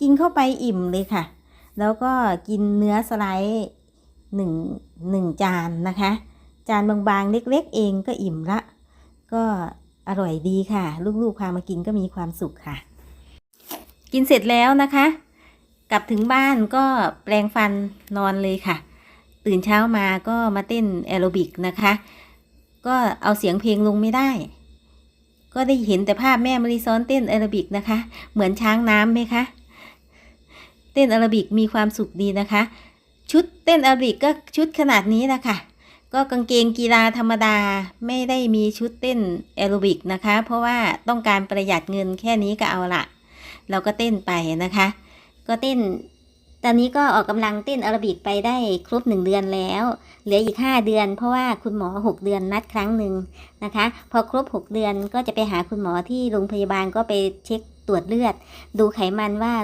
กินเข้าไปอิ่มเลยค่ะ แล้วก็กินเนื้อสไลด์หนึ่งหนึ่งจานนะคะ จานบางๆเล็กๆเองก็อิ่มละ ก็อร่อยดีค่ะ ลูกๆพามากินก็มีความสุขค่ะ กินเสร็จแล้วนะคะ กลับถึงบ้านก็แปรงฟันนอนเลยค่ะ ตื่นเช้ามาก็มาเต้นแอโรบิกนะคะ ก็เอาเสียงเพลงลงไม่ได้ ก็ได้เห็นแต่ภาพแม่มาริซ้อนเต้นแอโรบิกนะคะ เหมือนช้างน้ำไหมคะ ต้นแอโรบิกมีความสุขดีนะคะ ชุดเต้นแอโรบิกก็ชุดขนาดนี้นะคะก็กางเกงกีฬาธรรมดาไม่ได้มีชุดเต้นแอโรบิกนะคะ เพราะว่าต้องการประหยัดเงินแค่นี้ก็เอาละเราก็เต้นไปนะคะ ก็เต้น ตอนนี้ก็ออกกำลังเต้นแอโรบิกไปได้ครบหนึ่งเดือนแล้ว เหลืออีก5เดือน เพราะว่าคุณหมอ6เดือนนัดครั้งหนึ่งนะคะ พอครบ6เดือนก็จะไปหาคุณหมอที่โรงพยาบาลก็ไปเช็คตรวจเลือด ดูไขมันว่า